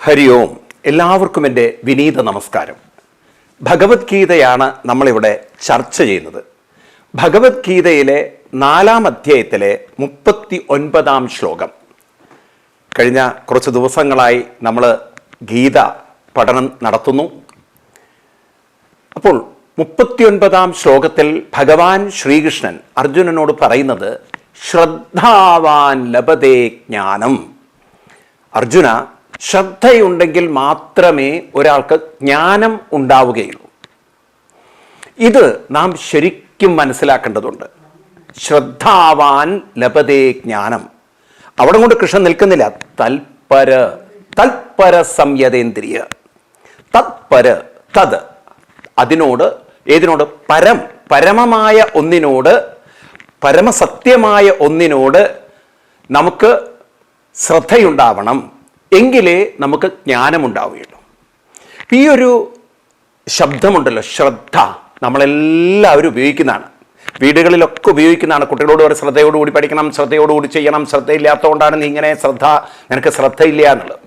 ഹരി ഓം. എല്ലാവർക്കും എന്റെ വിനീത നമസ്കാരം. ഭഗവത്ഗീതയാണ് നമ്മളിവിടെ ചർച്ച ചെയ്യുന്നത്. ഭഗവത്ഗീതയിലെ നാലാം അധ്യായത്തിലെ മുപ്പത്തി ഒൻപതാം ശ്ലോകം. കഴിഞ്ഞ കുറച്ച് ദിവസങ്ങളായി നമ്മൾ ഗീത പഠനം നടത്തുന്നു. അപ്പോൾ മുപ്പത്തിയൊൻപതാം ശ്ലോകത്തിൽ ഭഗവാൻ ശ്രീകൃഷ്ണൻ അർജുനനോട് പറയുന്നത് ശ്രദ്ധാവാൻ ലഭതേ ജ്ഞാനം. അർജുന ശ്രദ്ധയുണ്ടെങ്കിൽ മാത്രമേ ഒരാൾക്ക് ജ്ഞാനം ഉണ്ടാവുകയുള്ളൂ. ഇത് നാം ശരിക്കും മനസ്സിലാക്കേണ്ടതുണ്ട്. ശ്രദ്ധാവാൻ ലഭതേ ജ്ഞാനം. അവിടെ കൊണ്ട് കൃഷ്ണൻ നിൽക്കുന്നില്ല. തൽപര തൽപര സംയതേന്ദ്രിയ തത്പര തത്. അതിനോട് ഏതിനോട്? പരം. പരമമായ ഒന്നിനോട് പരമസത്യമായ ഒന്നിനോട് നമുക്ക് ശ്രദ്ധയുണ്ടാവണം. എങ്കിലേ നമുക്ക് ജ്ഞാനമുണ്ടാവുകയുള്ളൂ. ഈ ഒരു ശബ്ദമുണ്ടല്ലോ ശ്രദ്ധ. നമ്മളെല്ലാവരും ഉപയോഗിക്കുന്നതാണ്. വീടുകളിലൊക്കെ ഉപയോഗിക്കുന്നതാണ്. കുട്ടികളോട് ഒരു ശ്രദ്ധയോടുകൂടി പഠിക്കണം ശ്രദ്ധയോടുകൂടി ചെയ്യണം ശ്രദ്ധയില്ലാത്തതുകൊണ്ടാണ് നീ ഇങ്ങനെ ശ്രദ്ധ നിനക്ക് ശ്രദ്ധയില്ല എന്നുള്ളത്.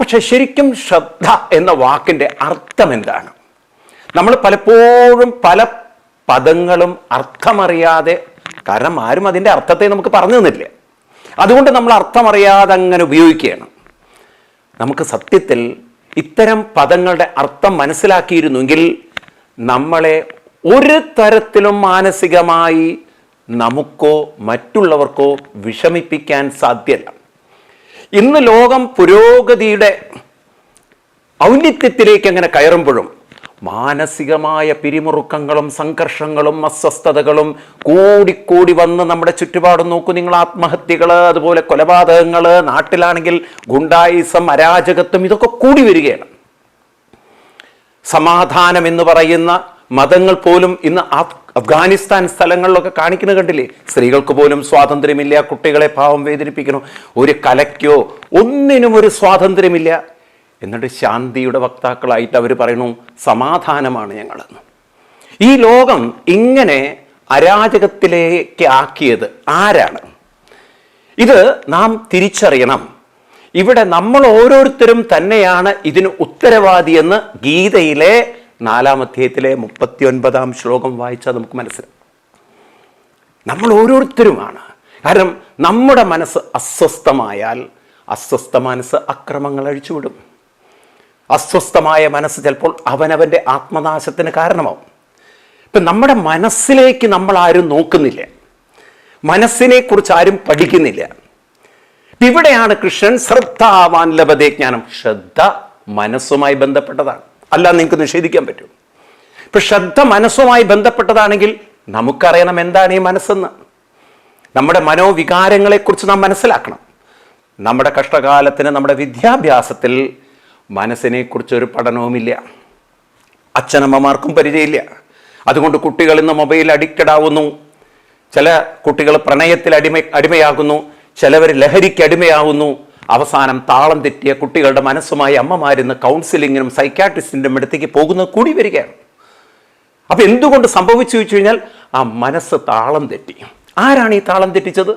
പക്ഷെ ശരിക്കും ശ്രദ്ധ എന്ന വാക്കിന്റെ അർത്ഥം എന്താണ്? നമ്മൾ പലപ്പോഴും പല പദങ്ങളും അർത്ഥമറിയാതെ കാരണം ആരും അതിന്റെ അർത്ഥത്തെ നമുക്ക് പറഞ്ഞു തന്നില്ല. അതുകൊണ്ട് നമ്മൾ അർത്ഥമറിയാതെ അങ്ങനെ ഉപയോഗിക്കുകയാണ്. നമുക്ക് സത്യത്തിൽ ഇത്തരം പദങ്ങളുടെ അർത്ഥം മനസ്സിലാക്കിയിരുന്നെങ്കിൽ നമ്മളെ ഒരു തരത്തിലും മാനസികമായി നമുക്കോ മറ്റുള്ളവർക്കോ വിഷമിപ്പിക്കാൻ സാധ്യല്ല. ഇന്ന് ലോകം പുരോഗതിയുടെ ഔന്നിത്യത്തിലേക്ക് അങ്ങനെ കയറുമ്പോഴും മാനസികമായ പിരിമുറുക്കങ്ങളും സംഘർഷങ്ങളും അസ്വസ്ഥതകളും കൂടിക്കൂടി വന്ന് നമ്മുടെ ചുറ്റുപാടും നോക്കൂ. നിങ്ങൾ ആത്മഹത്യകൾ അതുപോലെ കൊലപാതകങ്ങൾ നാട്ടിലാണെങ്കിൽ ഗുണ്ടായിസം അരാജകത്വം ഇതൊക്കെ കൂടി വരികയാണ്. സമാധാനം എന്ന് പറയുന്ന മതങ്ങൾ പോലും ഇന്ന് അഫ്ഗാനിസ്ഥാൻ സ്ഥലങ്ങളിലൊക്കെ കാണിക്കുന്നത് കണ്ടില്ലേ? സ്ത്രീകൾക്ക് പോലും സ്വാതന്ത്ര്യമില്ല കുട്ടികളെ പാവം വേദനിപ്പിക്കണം ഒരു കലയ്ക്കോ ഒന്നിനും ഒരു സ്വാതന്ത്ര്യമില്ല. എന്നിട്ട് ശാന്തിയുടെ വക്താക്കളായിട്ട് അവർ പറയുന്നു സമാധാനമാണ് ഞങ്ങളെന്ന്. ഈ ലോകം ഇങ്ങനെ അരാജകത്തിലേക്ക് ആക്കിയത് ആരാണ്? ഇത് നാം തിരിച്ചറിയണം. ഇവിടെ നമ്മൾ ഓരോരുത്തരും തന്നെയാണ് ഇതിന് ഉത്തരവാദിയെന്ന് ഗീതയിലെ നാലാം അധ്യായത്തിലെ മുപ്പത്തി ഒൻപതാം ശ്ലോകം വായിച്ചാൽ നമുക്ക് മനസ്സിലാവും. നമ്മൾ ഓരോരുത്തരുമാണ്. കാരണം നമ്മുടെ മനസ്സ് അസ്വസ്ഥമായാൽ അസ്വസ്ഥ മനസ്സ് അക്രമങ്ങൾ അഴിച്ചുവിടും അസ്വസ്ഥമായ മനസ്സ് ചിലപ്പോൾ അവനവന്റെ ആത്മനാശത്തിന് കാരണമാവും. ഇപ്പം നമ്മുടെ മനസ്സിലേക്ക് നമ്മൾ ആരും നോക്കുന്നില്ല. മനസ്സിനെ കുറിച്ച് ആരും പഠിക്കുന്നില്ല. ഇവിടെയാണ് കൃഷ്ണൻ ശ്രദ്ധാവാൻ ലഭതേ ജ്ഞാനം. ശ്രദ്ധ മനസ്സുമായി ബന്ധപ്പെട്ടതാണ്. അല്ല നിങ്ങൾക്ക് നിഷേധിക്കാൻ പറ്റും ഇപ്പൊ ശ്രദ്ധ മനസ്സുമായി ബന്ധപ്പെട്ടതാണെങ്കിൽ നമുക്കറിയണം എന്താണ് ഈ മനസ്സെന്ന്. നമ്മുടെ മനോവികാരങ്ങളെക്കുറിച്ച് നാം മനസ്സിലാക്കണം. നമ്മുടെ കഷ്ടകാലത്തിന് നമ്മുടെ വിദ്യാഭ്യാസത്തിൽ മനസ്സിനെക്കുറിച്ച് ഒരു പഠനവുമില്ല. അച്ഛനമ്മമാർക്കും പരിചയമില്ല. അതുകൊണ്ട് കുട്ടികൾ ഇന്ന് മൊബൈൽ അഡിക്റ്റഡ് ആവുന്നു. ചില കുട്ടികൾ പ്രണയത്തിൽ അടിമ അടിമയാകുന്നു. ചിലവർ ലഹരിക്ക് അടിമയാകുന്നു. അവസാനം താളം തെറ്റിയ കുട്ടികളുടെ മനസ്സുമായി അമ്മമാരിന്ന് കൗൺസിലിങ്ങിനും സൈക്കാട്രിസ്റ്റിന്റെ അടുത്തേക്ക് പോകുന്നത് കൂടി വരികയാണ്. അപ്പം എന്തുകൊണ്ട് സംഭവിച്ചു വെച്ച് കഴിഞ്ഞാൽ ആ മനസ്സ് താളം തെറ്റി. ആരാണ് ഈ താളം തെറ്റിച്ചത്?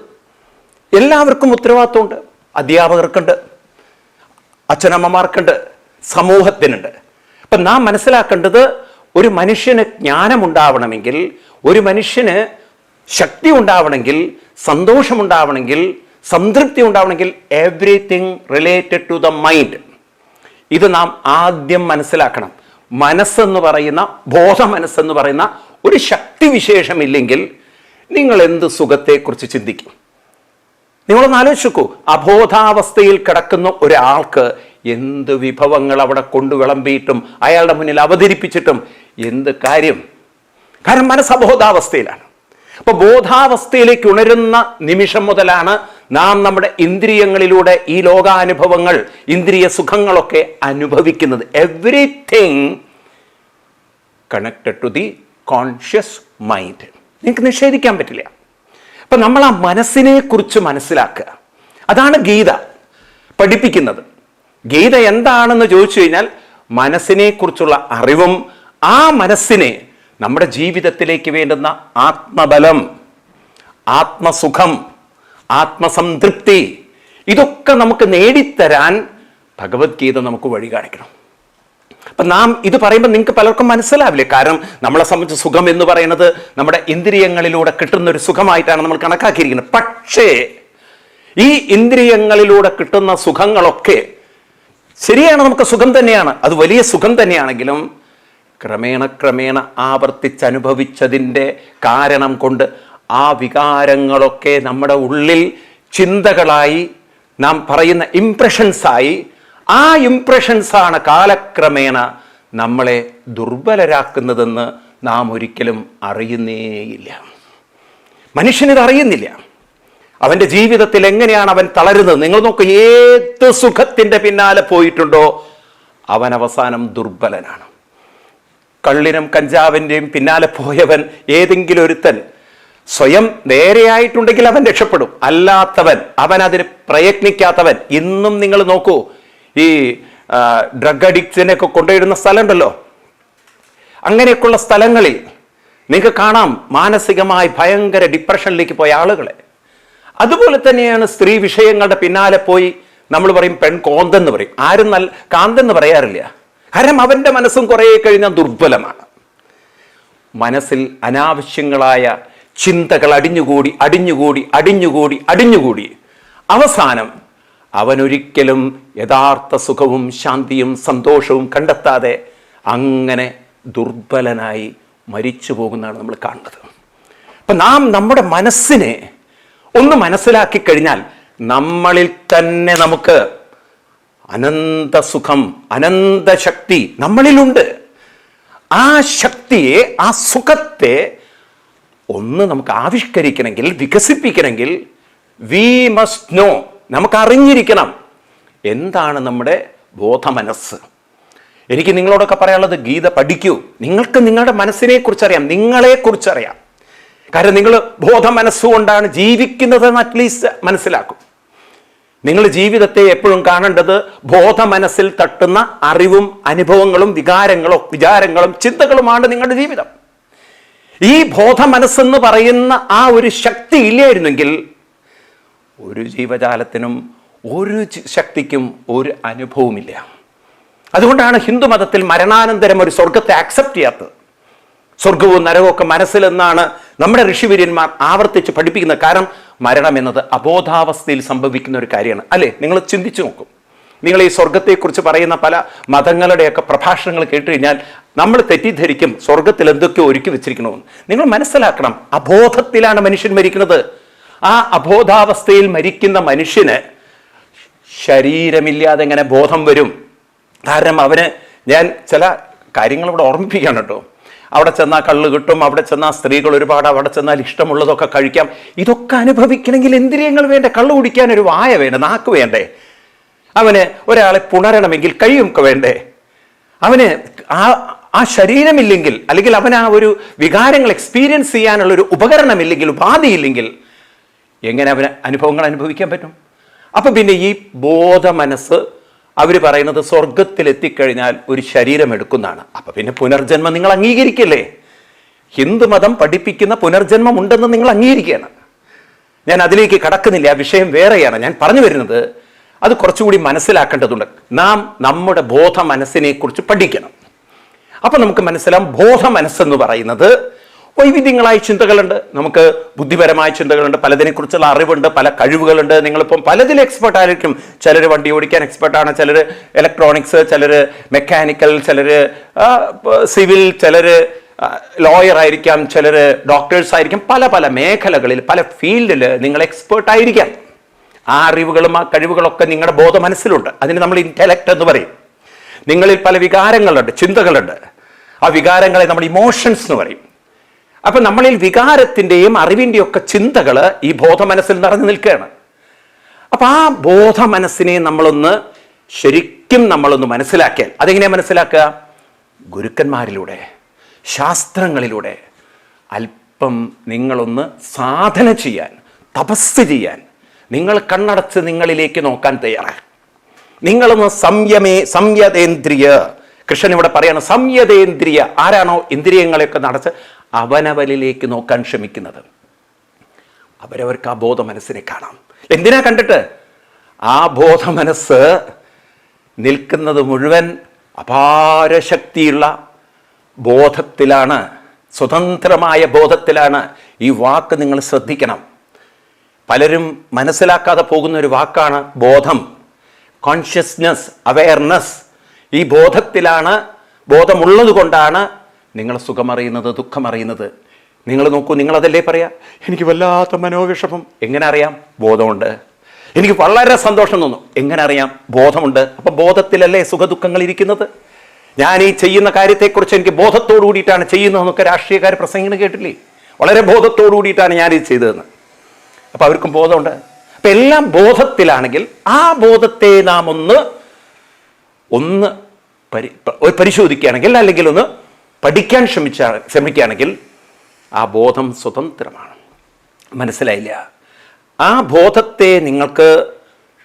എല്ലാവർക്കും ഉത്തരവാദിത്വമുണ്ട്. അധ്യാപകർക്കുണ്ട്. അച്ഛനമ്മമാർക്കുണ്ട് സമൂഹത്തിനുണ്ട്. അപ്പൊ നാം മനസ്സിലാക്കേണ്ടത് ഒരു മനുഷ്യന് ജ്ഞാനമുണ്ടാവണമെങ്കിൽ ഒരു മനുഷ്യന് ശക്തി ഉണ്ടാവണമെങ്കിൽ സന്തോഷമുണ്ടാവണമെങ്കിൽ സംതൃപ്തി ഉണ്ടാവണമെങ്കിൽ everything related to the mind ഇത് നാം ആദ്യം മനസ്സിലാക്കണം. മനസ്സെന്ന് പറയുന്ന ബോധ മനസ്സെന്ന് പറയുന്ന ഒരു ശക്തി വിശേഷമില്ലെങ്കിൽ നിങ്ങൾ എന്ത് സുഖത്തെക്കുറിച്ച് ചിന്തിക്കും? നിങ്ങളൊന്ന് ആലോചിക്കൂ അബോധാവസ്ഥയിൽ കിടക്കുന്ന ഒരാൾക്ക് എന്ത് വിഭവങ്ങൾ അവിടെ കൊണ്ടു വിളമ്പിയിട്ടും അയാളുടെ മുന്നിൽ അവതരിപ്പിച്ചിട്ടും എന്ത് കാര്യം? കാരണം മനസ്സ് അബോധാവസ്ഥയിലാണ്. അപ്പൊ ബോധാവസ്ഥയിലേക്ക് ഉണരുന്ന നിമിഷം മുതലാണ് നാം നമ്മുടെ ഇന്ദ്രിയങ്ങളിലൂടെ ഈ ലോകാനുഭവങ്ങൾ ഇന്ദ്രിയ സുഖങ്ങളൊക്കെ അനുഭവിക്കുന്നത്. Everything connected to the conscious mind നിങ്ങൾക്ക് നിഷേധിക്കാൻ പറ്റില്ല. അപ്പൊ നമ്മൾ ആ മനസ്സിനെ കുറിച്ച് മനസ്സിലാക്കുക. അതാണ് ഗീത പഠിപ്പിക്കുന്നത്. ഗീത എന്താണെന്ന് ചോദിച്ചു കഴിഞ്ഞാൽ മനസ്സിനെ കുറിച്ചുള്ള അറിവും ആ മനസ്സിനെ നമ്മുടെ ജീവിതത്തിലേക്ക് വേണ്ടുന്ന ആത്മബലം ആത്മസുഖം ആത്മസംതൃപ്തി ഇതൊക്കെ നമുക്ക് നേടിത്തരാൻ ഭഗവത്ഗീത നമുക്ക് വഴി കാണിക്കണം. അപ്പം നാം ഇത് പറയുമ്പോൾ നിങ്ങൾക്ക് പലർക്കും മനസ്സിലാവില്ലേ? കാരണം നമ്മളെ സംബന്ധിച്ച് സുഖം എന്ന് പറയുന്നത് നമ്മുടെ ഇന്ദ്രിയങ്ങളിലൂടെ കിട്ടുന്ന ഒരു സുഖമായിട്ടാണ് നമ്മൾ കണക്കാക്കിയിരിക്കുന്നത്. പക്ഷേ ഈ ഇന്ദ്രിയങ്ങളിലൂടെ കിട്ടുന്ന സുഖങ്ങളൊക്കെ ശരിയാണ് നമുക്ക് സുഖം തന്നെയാണ്. അത് വലിയ സുഖം തന്നെയാണെങ്കിലും ക്രമേണ ക്രമേണ ആവർത്തിച്ചനുഭവിച്ചതിന്റെ കാരണം കൊണ്ട് ആ വികാരങ്ങളൊക്കെ നമ്മുടെ ഉള്ളിൽ ചിന്തകളായി നാം പറയുന്ന ഇംപ്രഷൻസായി ആ ഇംപ്രഷൻസാണ് കാലക്രമേണ നമ്മളെ ദുർബലരാക്കുന്നതെന്ന് നാം ഒരിക്കലും അറിയുന്നേയില്ല. മനുഷ്യനിത് അറിയുന്നില്ല. അവന്റെ ജീവിതത്തിൽ എങ്ങനെയാണ് അവൻ തളരുന്നത്? നിങ്ങൾ നോക്ക് ഏത് സുഖത്തിന്റെ പിന്നാലെ പോയിട്ടുണ്ടോ അവൻ അവസാനം ദുർബലനാണ്. കള്ളിനും കഞ്ചാവിന്റെയും പിന്നാലെ പോയവൻ ഏതെങ്കിലും ഒരുത്തൻ സ്വയം നേരെയായിട്ടുണ്ടെങ്കിൽ അവൻ രക്ഷപ്പെടും. അല്ലാത്തവൻ അവൻ അതിന് പ്രയത്നിക്കാത്തവൻ. ഇന്നും നിങ്ങൾ നോക്കൂ ഈ ഡ്രഗ് അഡിക്റ്റിനെ ഒക്കെ കൊണ്ടുവരുന്ന സ്ഥലമുണ്ടല്ലോ. അങ്ങനെയൊക്കെയുള്ള സ്ഥലങ്ങളിൽ നിങ്ങൾക്ക് കാണാം മാനസികമായി ഭയങ്കര ഡിപ്രഷനിലേക്ക് പോയ ആളുകളെ. അതുപോലെ തന്നെയാണ് സ്ത്രീ വിഷയങ്ങളുടെ പിന്നാലെ പോയി നമ്മൾ പറയും പെൺ കോന്തെന്ന് പറയും. ആരും നല്ല കാന്തെന്ന് പറയാറില്ല. കാരണം അവന്റെ മനസ്സും കുറേ കഴിഞ്ഞാൽ ദുർബലമാണ്. മനസ്സിൽ അനാവശ്യങ്ങളായ ചിന്തകൾ അടിഞ്ഞുകൂടി അടിഞ്ഞുകൂടി അടിഞ്ഞുകൂടി അടിഞ്ഞുകൂടി. അവസാനം അവനൊരിക്കലും യഥാർത്ഥ സുഖവും ശാന്തിയും സന്തോഷവും കണ്ടെത്താതെ അങ്ങനെ ദുർബലനായി മരിച്ചു പോകുന്നതാണ് നമ്മൾ കാണുന്നത്. അപ്പം നാം നമ്മുടെ മനസ്സിനെ ഒന്ന് മനസ്സിലാക്കി കഴിഞ്ഞാൽ നമ്മളിൽ തന്നെ നമുക്ക് അനന്ത സുഖം അനന്ത ശക്തി നമ്മളിലുണ്ട്. ആ ശക്തിയെ ആ സുഖത്തെ ഒന്ന് നമുക്ക് ആവിഷ്കരിക്കണമെങ്കിൽ വികസിപ്പിക്കണമെങ്കിൽ വി മസ്റ്റ് നോ നമുക്ക് അറിഞ്ഞിരിക്കണം എന്താണ് നമ്മുടെ ബോധമനസ്സ്? എനിക്ക് നിങ്ങളോടൊക്കെ പറയാനുള്ളത് ഗീത പഠിക്കൂ. നിങ്ങൾക്ക് നിങ്ങളുടെ മനസ്സിനെ കുറിച്ചറിയാം നിങ്ങളെ കുറിച്ചറിയാം കാരണം നിങ്ങൾ ബോധ മനസ്സുകൊണ്ടാണ് ജീവിക്കുന്നതെന്ന് അറ്റ്ലീസ്റ്റ് മനസ്സിലാക്കും. നിങ്ങൾ ജീവിതത്തെ എപ്പോഴും കാണേണ്ടത് ബോധ മനസ്സിൽ തട്ടുന്ന അറിവും അനുഭവങ്ങളും വികാരങ്ങളും വിചാരങ്ങളും ചിന്തകളുമാണ് നിങ്ങളുടെ ജീവിതം. ഈ ബോധ മനസ്സെന്ന് പറയുന്ന ആ ഒരു ശക്തി ഇല്ലായിരുന്നെങ്കിൽ ഒരു ജീവജാലത്തിനും ഒരു ശക്തിക്കും ഒരു അനുഭവമില്ല അതുകൊണ്ടാണ് ഹിന്ദു മതത്തിൽ മരണാനന്തരം ഒരു സ്വർഗത്തെ ആക്സെപ്റ്റ് ചെയ്യാത്തത്. സ്വർഗവും നരകവും ഒക്കെ മനസ്സിലെന്നാണ് നമ്മുടെ ഋഷിവര്യന്മാർ ആവർത്തിച്ച് പഠിപ്പിക്കുന്നത്. കാരണം മരണം എന്നത് അബോധാവസ്ഥയിൽ സംഭവിക്കുന്ന ഒരു കാര്യമാണ്. അല്ലേ? നിങ്ങൾ ചിന്തിച്ചു നോക്കും. നിങ്ങൾ ഈ സ്വർഗത്തെക്കുറിച്ച് പറയുന്ന പല മതങ്ങളുടെയൊക്കെ പ്രഭാഷണങ്ങൾ കേട്ട് കഴിഞ്ഞാൽ നമ്മൾ തെറ്റിദ്ധരിക്കും സ്വർഗത്തിൽ എന്തൊക്കെയോ ഒരുക്കി വെച്ചിരിക്കണമെന്ന്. നിങ്ങൾ മനസ്സിലാക്കണം അബോധത്തിലാണ് മനുഷ്യൻ മരിക്കുന്നത്. ആ അബോധാവസ്ഥയിൽ മരിക്കുന്ന മനുഷ്യന് ശരീരമില്ലാതെ എങ്ങനെ ബോധം വരും? കാരണം അവന് ഞാൻ ചില കാര്യങ്ങൾ ഇവിടെ ഓർമ്മിപ്പിക്കുകയാണ് കേട്ടോ. അവിടെ ചെന്നാൽ കള്ള് കിട്ടും അവിടെ ചെന്നാൽ സ്ത്രീകൾ ഒരുപാട് അവിടെ ചെന്നാൽ ഇഷ്ടമുള്ളതൊക്കെ കഴിക്കാം. ഇതൊക്കെ അനുഭവിക്കണമെങ്കിൽ ഇന്ദ്രിയങ്ങൾ വേണ്ടേ? കള്ള് കുടിക്കാൻ ഒരു വായ വേണ്ടേ? നാക്ക് വേണ്ടേ? അവന് ഒരാളെ പുണരണമെങ്കിൽ കഴിയുമൊക്കെ വേണ്ടേ? അവന് ആ ആ ശരീരമില്ലെങ്കിൽ അല്ലെങ്കിൽ അവൻ ആ ഒരു വികാരങ്ങൾ എക്സ്പീരിയൻസ് ചെയ്യാനുള്ള ഒരു ഉപകരണമില്ലെങ്കിൽ ഉപാധിയില്ലെങ്കിൽ എങ്ങനെ അവന് അനുഭവങ്ങൾ അനുഭവിക്കാൻ പറ്റും? അപ്പം പിന്നെ ഈ ബോധ മനസ്സ് അവർ പറയുന്നത് സ്വർഗത്തിലെത്തിക്കഴിഞ്ഞാൽ ഒരു ശരീരം എടുക്കുന്നതാണ് അപ്പം പിന്നെ പുനർജന്മം നിങ്ങൾ അംഗീകരിക്കല്ലേ? ഹിന്ദു മതം പഠിപ്പിക്കുന്ന പുനർജന്മം ഉണ്ടെന്ന് നിങ്ങൾ അംഗീകരിക്കുകയാണ്. ഞാൻ അതിലേക്ക് കടക്കുന്നില്ല ആ വിഷയം വേറെയാണ്. ഞാൻ പറഞ്ഞു വരുന്നത് അത് കുറച്ചുകൂടി മനസ്സിലാക്കേണ്ടതുണ്ട്. നാം നമ്മുടെ ബോധ മനസ്സിനെ കുറിച്ച് പഠിക്കണം. അപ്പം നമുക്ക് മനസ്സിലാവും ബോധ മനസ്സെന്ന് പറയുന്നത് വൈവിധ്യങ്ങളായ ചിന്തകളുണ്ട്. നമുക്ക് ബുദ്ധിപരമായ ചിന്തകളുണ്ട്. പലതിനെക്കുറിച്ചുള്ള അറിവുണ്ട്. പല കഴിവുകളുണ്ട്. നിങ്ങളിപ്പം പലതിൽ എക്സ്പെർട്ട് ആയിരിക്കും. ചിലർ വണ്ടി ഓടിക്കാൻ എക്സ്പെർട്ടാണ് ചിലർ ഇലക്ട്രോണിക്സ് ചിലർ മെക്കാനിക്കൽ ചിലർ സിവിൽ ചിലർ ലോയർ ആയിരിക്കാം. ചിലർ ഡോക്ടേഴ്സ് ആയിരിക്കും. പല പല മേഖലകളിൽ പല ഫീൽഡിൽ നിങ്ങൾ എക്സ്പേർട്ട് ആയിരിക്കാം. ആ അറിവുകളും ആ കഴിവുകളൊക്കെ നിങ്ങളുടെ ബോധ മനസ്സിലുണ്ട് അതിന് നമ്മൾ ഇന്റലക്റ്റ് എന്ന് പറയും. നിങ്ങളിൽ പല വികാരങ്ങളുണ്ട് ചിന്തകളുണ്ട്. ആ വികാരങ്ങളെ നമ്മൾ ഇമോഷൻസ് എന്ന് പറയും. അപ്പൊ നമ്മളിൽ വികാരത്തിന്റെയും അറിവിന്റെയും ഒക്കെ ചിന്തകൾ ഈ ബോധ മനസ്സിൽ നിറഞ്ഞു നിൽക്കുകയാണ്. അപ്പൊ ആ ബോധ മനസ്സിനെ നമ്മളൊന്ന് ശരിക്കും നമ്മളൊന്ന് മനസ്സിലാക്കിയാൽ അതെങ്ങനെയാ മനസ്സിലാക്കുക? ഗുരുക്കന്മാരിലൂടെ ശാസ്ത്രങ്ങളിലൂടെ അല്പം നിങ്ങളൊന്ന് സാധന ചെയ്യാൻ തപസ് ചെയ്യാൻ നിങ്ങൾ കണ്ണടച്ച് നിങ്ങളിലേക്ക് നോക്കാൻ തയ്യാറാണ് നിങ്ങളൊന്ന് സംയമേ സംയതേന്ദ്രിയ. കൃഷ്ണൻ ഇവിടെ പറയാണ് സംയതേന്ദ്രിയ. ആരാണോ ഇന്ദ്രിയങ്ങളെയൊക്കെ നടച്ച് അവനവനിലേക്ക് നോക്കാൻ ശ്രമിക്കുന്നത്. അവരവർക്ക് ആ ബോധ മനസ്സിനെ കാണാം. എന്തിനാ കണ്ടിട്ട്? ആ ബോധ മനസ്സ് നിൽക്കുന്നത് മുഴുവൻ അപാര ശക്തിയുള്ള ബോധത്തിലാണ് സ്വതന്ത്രമായ ബോധത്തിലാണ് ഈ വാക്ക് നിങ്ങൾ ശ്രദ്ധിക്കണം. പലരും മനസ്സിലാക്കാതെ പോകുന്ന ഒരു വാക്കാണ് ബോധം. കോൺഷ്യസ്നസ് അവയർനെസ് ഈ ബോധത്തിലാണ് ബോധമുള്ളത് കൊണ്ടാണ് നിങ്ങൾ സുഖമറിയുന്നത് ദുഃഖമറിയുന്നത്. നിങ്ങൾ നോക്കൂ നിങ്ങളതല്ലേ പറയാ? എനിക്ക് വല്ലാത്ത മനോവിഷമം. എങ്ങനെ അറിയാം ബോധമുണ്ട്. എനിക്ക് വളരെ സന്തോഷം തോന്നും. എങ്ങനെ അറിയാം ബോധമുണ്ട്. അപ്പം ബോധത്തിലല്ലേ സുഖദുഃഖങ്ങൾ ഇരിക്കുന്നത്? ഞാൻ ഈ ചെയ്യുന്ന കാര്യത്തെക്കുറിച്ച് എനിക്ക് ബോധത്തോടു കൂടിയിട്ടാണ് ചെയ്യുന്നതെന്നൊക്കെ രാഷ്ട്രീയക്കാർ പ്രസംഗങ്ങൾ കേട്ടില്ലേ? വളരെ ബോധത്തോടു കൂടിയിട്ടാണ് ഞാൻ ഇത് ചെയ്തതെന്ന്. അപ്പം അവർക്കും ബോധമുണ്ട്. അപ്പം എല്ലാം ബോധത്തിലാണെങ്കിൽ ആ ബോധത്തെ നാം ഒന്ന് ഒന്ന് പരി പരിശോധിക്കുകയാണെങ്കിൽ അല്ലെങ്കിൽ ഒന്ന് പഠിക്കാൻ ശ്രമിച്ച ശ്രമിക്കുകയാണെങ്കിൽ ആ ബോധം സ്വതന്ത്രമാണ്. മനസ്സിലായില്ല? ആ ബോധത്തെ നിങ്ങൾക്ക്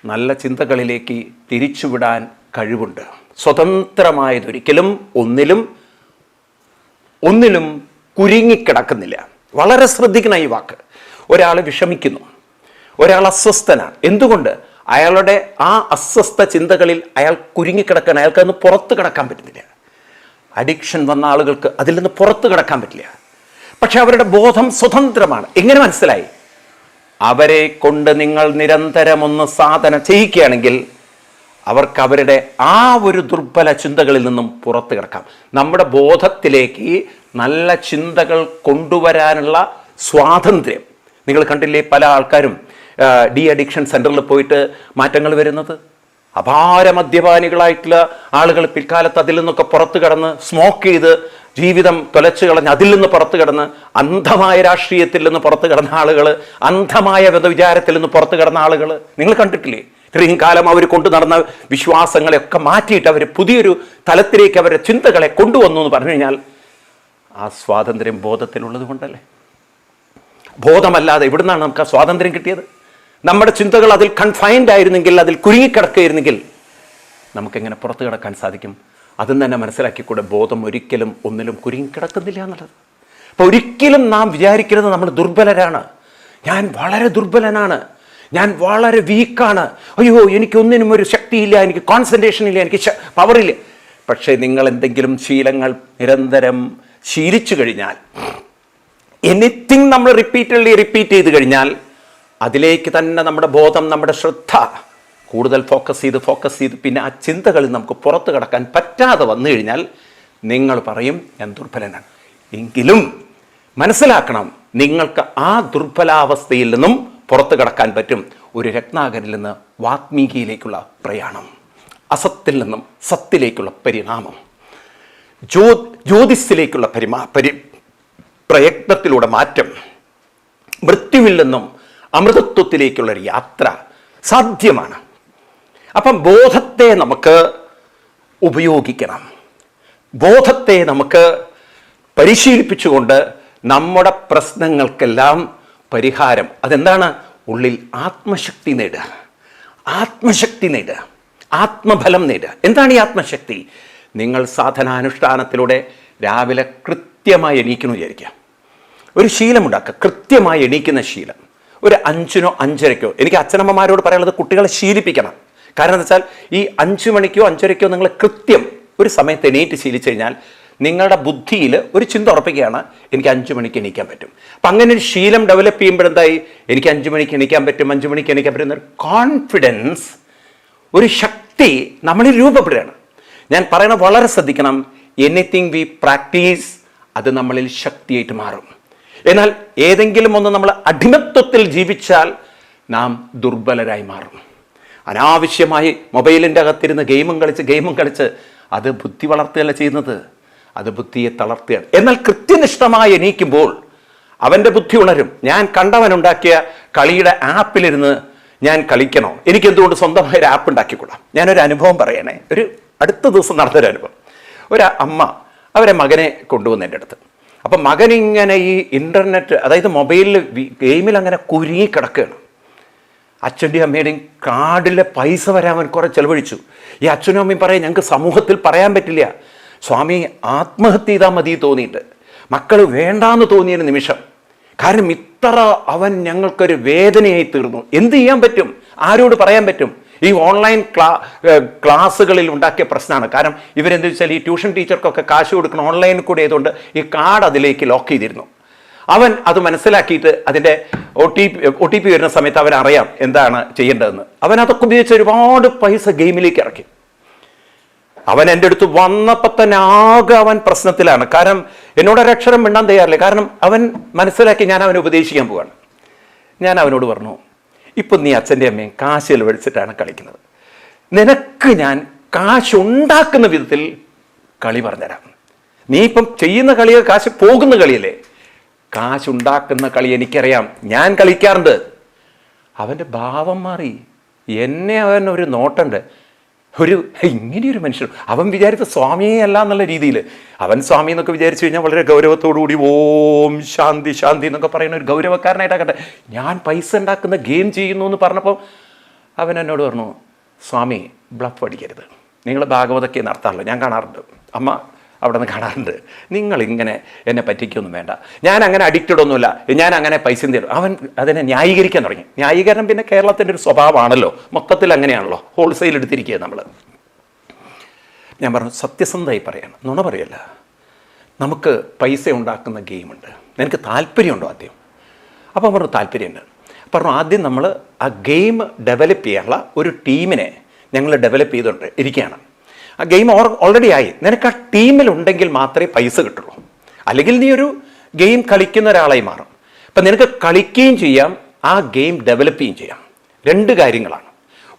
നല്ല ചിന്തകളിലേക്ക് തിരിച്ചുവിടാൻ കഴിവുണ്ട്. സ്വതന്ത്രമായതൊരിക്കലും ഒന്നിലും ഒന്നിലും കുരുങ്ങിക്കിടക്കുന്നില്ല. വളരെ ശ്രദ്ധിക്കണം ഈ വാക്ക്. ഒരാൾ വിഷമിക്കുന്നു. ഒരാൾ അസ്വസ്ഥനാണ്. എന്തുകൊണ്ട്? അയാളുടെ ആ അസ്വസ്ഥ ചിന്തകളിൽ അയാൾ കുരുങ്ങിക്കിടക്കാൻ അയാൾക്കൊന്ന് പുറത്ത് കിടക്കാൻ പറ്റുന്നില്ല. അഡിക്ഷൻ വന്ന ആളുകൾക്ക് അതിൽ നിന്ന് പുറത്തു കിടക്കാൻ പറ്റില്ല. പക്ഷെ അവരുടെ ബോധം സ്വതന്ത്രമാണ്. എങ്ങനെ മനസ്സിലായി? അവരെ കൊണ്ട് നിങ്ങൾ നിരന്തരം ഒന്ന് സാധന ചെയ്യിക്കുകയാണെങ്കിൽ അവർക്ക് അവരുടെ ആ ഒരു ദുർബല ചിന്തകളിൽ നിന്നും പുറത്തു കിടക്കാം. നമ്മുടെ ബോധത്തിലേക്ക് നല്ല ചിന്തകൾ കൊണ്ടുവരാനുള്ള സ്വാതന്ത്ര്യം. നിങ്ങൾ കണ്ടില്ലേ പല ആൾക്കാരും ഡി അഡിക്ഷൻ സെന്ററിൽ പോയിട്ട് മാറ്റങ്ങൾ വരുന്നത്? അപാര മദ്യപാനികളായിട്ടുള്ള ആളുകൾ പിൽക്കാലത്ത് അതിൽ നിന്നൊക്കെ പുറത്തു കടന്ന് സ്മോക്ക് ചെയ്ത് ജീവിതം തുലച്ചു കളഞ്ഞ് അതിൽ നിന്ന് പുറത്തു കടന്ന് അന്ധമായ രാഷ്ട്രീയത്തിൽ നിന്ന് പുറത്തു കടന്ന ആളുകൾ അന്ധമായ വിധവിചാരത്തിൽ നിന്ന് പുറത്തു കടന്ന ആളുകൾ നിങ്ങൾ കണ്ടിട്ടില്ലേ? ഇത്രയും കാലം അവർ കൊണ്ടു നടന്ന വിശ്വാസങ്ങളെയൊക്കെ മാറ്റിയിട്ട് അവർ പുതിയൊരു തലത്തിലേക്ക് അവരുടെ ചിന്തകളെ കൊണ്ടുവന്നു എന്ന് പറഞ്ഞു കഴിഞ്ഞാൽ ആ സ്വാതന്ത്ര്യം ബോധത്തിലുള്ളത് കൊണ്ടല്ലേ? ബോധമല്ലാതെ എവിടുന്നാണ് നമുക്ക് ആ സ്വാതന്ത്ര്യം കിട്ടിയത്? നമ്മുടെ ചിന്തകൾ അതിൽ കൺഫൈൻഡ് ആയിരുന്നെങ്കിൽ അതിൽ കുരുങ്ങിക്കിടക്കുകയായിരുന്നെങ്കിൽ നമുക്കെങ്ങനെ പുറത്തു കിടക്കാൻ സാധിക്കും? അതും തന്നെ മനസ്സിലാക്കിക്കൂടെ ബോധം ഒരിക്കലും ഒന്നിലും കുരുങ്ങിക്കിടക്കുന്നില്ല എന്നുള്ളത്. അപ്പോൾ ഒരിക്കലും നാം വിചാരിക്കുന്നത് നമ്മൾ ദുർബലരാണ്. ഞാൻ വളരെ ദുർബലനാണ്. ഞാൻ വളരെ വീക്കാണ് അയ്യോ എനിക്കൊന്നിനും ഒരു ശക്തിയില്ല എനിക്ക് കോൺസെൻട്രേഷൻ ഇല്ല എനിക്ക് പവറില്ല പക്ഷേ നിങ്ങൾ എന്തെങ്കിലും ശീലങ്ങൾ നിരന്തരം ശീലിച്ചു കഴിഞ്ഞാൽ എനിത്തിങ് നമ്മൾ റിപ്പീറ്റഡ്ലി റിപ്പീറ്റ് ചെയ്ത് കഴിഞ്ഞാൽ അതിലേക്ക് തന്നെ നമ്മുടെ ബോധം നമ്മുടെ ശ്രദ്ധ കൂടുതൽ ഫോക്കസ് ചെയ്ത് ഫോക്കസ് ചെയ്ത് പിന്നെ ആ ചിന്തകളിൽ നമുക്ക് പുറത്തു കടക്കാൻ പറ്റാതെ വന്നു കഴിഞ്ഞാൽ നിങ്ങൾ പറയും ഞാൻ ദുർബലനാണ്. എങ്കിലും മനസ്സിലാക്കണം നിങ്ങൾക്ക് ആ ദുർബലാവസ്ഥയിൽ നിന്നും പുറത്തു കടക്കാൻ പറ്റും ഒരു രത്നാകരിൽ നിന്ന് വാത്മീകിയിലേക്കുള്ള പ്രയാണം അസത്തിൽ നിന്നും സത്തിലേക്കുള്ള പരിണാമം ജ്യോ ജ്യോതിസിലേക്കുള്ള പരിമാ പരി പ്രയത്നത്തിലൂടെ മാറ്റം മൃത്യുവിൽ നിന്നും അമൃതത്വത്തിലേക്കുള്ള ഒരു യാത്ര സാധ്യമാണ്. അപ്പം ബോധത്തെ നമുക്ക് ഉപയോഗിക്കണം. ബോധത്തെ നമുക്ക് പരിശീലിപ്പിച്ചുകൊണ്ട് നമ്മുടെ പ്രശ്നങ്ങൾക്കെല്ലാം പരിഹാരം. അതെന്താണ്? ഉള്ളിൽ ആത്മശക്തി നേടുക. ആത്മശക്തി നേടുക. ആത്മഫലം നേടുക. എന്താണ് ഈ ആത്മശക്തി? നിങ്ങൾ സാധനാനുഷ്ഠാനത്തിലൂടെ രാവിലെ കൃത്യമായി എണീക്കണമെന്ന് വിചാരിക്കുക. ഒരു ശീലമുണ്ടാക്കുക. കൃത്യമായി എണീക്കുന്ന ശീലം. ഒരു അഞ്ചിനോ അഞ്ചരയ്ക്കോ. എനിക്ക് അച്ഛനമ്മമാരോട് പറയാനുള്ളത് കുട്ടികളെ ശീലിപ്പിക്കണം. കാരണം എന്താ വെച്ചാൽ ഈ അഞ്ച് മണിക്കോ അഞ്ചരയ്ക്കോ നിങ്ങൾ കൃത്യം ഒരു സമയത്ത് എണീറ്റ് ശീലിച്ചു കഴിഞ്ഞാൽ നിങ്ങളുടെ ബുദ്ധിയിൽ ഒരു ചിന്ത ഉറപ്പിക്കുകയാണ് എനിക്ക് അഞ്ച് മണിക്ക് എണീക്കാൻ പറ്റും. അപ്പം അങ്ങനെ ഒരു ശീലം ഡെവലപ്പ് ചെയ്യുമ്പോൾ എന്തായി? എനിക്ക് അഞ്ച് മണിക്ക് എണീക്കാൻ പറ്റും അഞ്ച് മണിക്ക് എണീക്കാൻ പറ്റും എന്നൊരു കോൺഫിഡൻസ് ഒരു ശക്തി നമ്മളിൽ രൂപപ്പെടുകയാണ്. ഞാൻ പറയണ വളരെ ശ്രദ്ധിക്കണം. എനിത്തിങ് വി പ്രാക്ടീസ് അത് നമ്മളിൽ ശക്തിയായിട്ട് മാറും. എന്നാൽ ഏതെങ്കിലും ഒന്ന് നമ്മൾ അടിമത്വത്തിൽ ജീവിച്ചാൽ നാം ദുർബലരായി മാറും. അനാവശ്യമായി മൊബൈലിന്റെ അകത്തിരുന്ന് ഗെയിമും കളിച്ച് ഗെയിമും കളിച്ച് അത് ബുദ്ധി വളർത്തുകയല്ല ചെയ്യുന്നത്. അത് ബുദ്ധിയെ തളർത്തുകയാണ് എന്നാൽ കൃത്യനിഷ്ഠമായി എണീക്കുമ്പോൾ അവന്റെ ബുദ്ധി ഉണരും. ഞാൻ കണ്ടവനുണ്ടാക്കിയ കളിയുടെ ആപ്പിലിരുന്ന് ഞാൻ കളിക്കണോ? എനിക്ക് എന്തുകൊണ്ട് സ്വന്തമായി ഒരു ആപ്പ് ഉണ്ടാക്കിക്കൂടാം? ഞാനൊരു അനുഭവം പറയണേ. ഒരു അടുത്ത ദിവസം നടന്നൊരു അനുഭവം. ഒരു അമ്മ അവരെ മകനെ കൊണ്ടുവന്ന് എന്റെ അടുത്ത്. അപ്പം മകൻ ഇങ്ങനെ ഈ ഇന്റർനെറ്റ് അതായത് മൊബൈലിൽ ഗെയിമിൽ അങ്ങനെ കുരുങ്ങി കിടക്കുകയാണ് അച്ഛന്റെയും അമ്മയുടെയും കാർഡിലെ പൈസ വരാൻ അവൻ കുറേ ചെലവഴിച്ചു. ഈ അച്ഛനും അമ്മയും പറയാം ഞങ്ങൾക്ക് സമൂഹത്തിൽ പറയാൻ പറ്റില്ല. സ്വാമി ആത്മഹത്യ ചെയ്താൽ മതി തോന്നിയിട്ട് മക്കൾ വേണ്ടാന്ന് തോന്നിയൊരു നിമിഷം. കാരണം ഇത്ര അവൻ ഞങ്ങൾക്കൊരു വേദനയായി തീർന്നു. എന്ത് ചെയ്യാൻ പറ്റും? ആരോട് പറയാൻ പറ്റും? ഈ ഓൺലൈൻ ക്ലാ ക്ലാസ്സുകളിൽ ഉണ്ടാക്കിയ പ്രശ്നമാണ്. കാരണം ഇവരെന്ത് വെച്ചാൽ ഈ ട്യൂഷൻ ടീച്ചർക്കൊക്കെ കാശ് കൊടുക്കണം ഓൺലൈനിൽ കൂടെ ആയതുകൊണ്ട് ഈ കാർഡ് അതിലേക്ക് ലോക്ക് ചെയ്തിരുന്നു. അവൻ അത് മനസ്സിലാക്കിയിട്ട് അതിന്റെ O T P O T P വരുന്ന സമയത്ത് അവൻ അറിയാം എന്താണ് ചെയ്യേണ്ടതെന്ന്. അവൻ അതൊക്കെ ഉപയോഗിച്ച് ഒരുപാട് പൈസ ഗെയിമിലേക്ക് ഇറക്കി. അവൻ എന്റെ അടുത്ത് വന്നപ്പോൾ തന്നെ ആകെ അവൻ പ്രശ്നത്തിലാണ്. കാരണം എന്നോട് ഒരക്ഷരം മിണ്ടാൻ തയ്യാറില്ല. കാരണം അവൻ മനസ്സിലാക്കി ഞാൻ അവനെ ഉപദേശിക്കാൻ പോവാണ്. ഞാൻ അവനോട് പറഞ്ഞു ഇപ്പം നീ അച്ഛന്റെ അമ്മയും കാശിൽ ചെലവഴിച്ചിട്ടാണ് കളിക്കുന്നത്. നിനക്ക് ഞാൻ കാശുണ്ടാക്കുന്ന വിധത്തിൽ കളി പറഞ്ഞുതരാം. നീ ഇപ്പം ചെയ്യുന്ന കളിയെ കാശ് പോകുന്ന കളിയല്ലേ? കാശുണ്ടാക്കുന്ന കളി എനിക്കറിയാം. ഞാൻ കളിക്കാറുണ്ട്. അവന്റെ ഭാവം മാറി. എന്നെ അവൻ ഒരു നോട്ടുണ്ട്. ഒരു ഇങ്ങനെയൊരു മനുഷ്യൻ. അവൻ വിചാരിച്ച സ്വാമിയെ അല്ല എന്നുള്ള രീതിയിൽ അവൻ സ്വാമി എന്നൊക്കെ വിചാരിച്ചു കഴിഞ്ഞാൽ വളരെ ഗൗരവത്തോടു കൂടി ഓം ശാന്തി ശാന്തി എന്നൊക്കെ പറയുന്ന ഒരു ഗൗരവക്കാരനായിട്ടാകട്ടെ ഞാൻ പൈസ ഉണ്ടാക്കുന്ന ഗെയിം ചെയ്യുന്നു എന്ന് പറഞ്ഞപ്പോൾ അവൻ എന്നോട് പറഞ്ഞു സ്വാമി ബ്ലഫ് അടിക്കരുത്. നിങ്ങൾ ഭാഗവതൊക്കെ നടത്താറുള്ളൂ ഞാൻ കാണാറുണ്ട്. അമ്മ അവിടെ നിന്ന് കാണാറുണ്ട്. നിങ്ങളിങ്ങനെ എന്നെ പറ്റിക്കൊന്നും വേണ്ട. ഞാൻ അങ്ങനെ അഡിക്റ്റഡ് ഒന്നുമില്ല. ഞാൻ അങ്ങനെ പൈസ തരും. അവൻ അതിനെ ന്യായീകരിക്കാൻ തുടങ്ങി. ന്യായീകരണം പിന്നെ കേരളത്തിന്റെ ഒരു സ്വഭാവമാണല്ലോ. മൊത്തത്തിൽ അങ്ങനെയാണല്ലോ. ഹോൾസെയിൽ എടുത്തിരിക്കുക നമ്മൾ ഞാൻ പറഞ്ഞു സത്യസന്ധമായി പറയണം. നുണ പറയല്ല. നമുക്ക് പൈസ ഉണ്ടാക്കുന്ന ഗെയിമുണ്ട് നിനക്ക് താല്പര്യമുണ്ടോ ആദ്യം? അപ്പോൾ പറഞ്ഞു താല്പര്യമുണ്ട്. പറഞ്ഞു ആദ്യം നമ്മൾ ആ ഗെയിം ഡെവലപ്പ് ചെയ്യാനുള്ള ഒരു ടീമിനെ ഞങ്ങൾ ഡെവലപ്പ് ചെയ്തുകൊണ്ട് ഇരിക്കുകയാണ്. ആ ഗെയിം ഓർ ഓൾറെഡി ആയി നിനക്ക് ആ ടീമിലുണ്ടെങ്കിൽ മാത്രമേ പൈസ കിട്ടുള്ളൂ. അല്ലെങ്കിൽ നീ ഒരു ഗെയിം കളിക്കുന്ന ഒരാളായി മാറും. അപ്പം നിനക്ക് കളിക്കുകയും ചെയ്യാം ആ ഗെയിം ഡെവലപ്പ് ചെയ്യുകയും ചെയ്യാം. രണ്ട് കാര്യങ്ങളാണ്.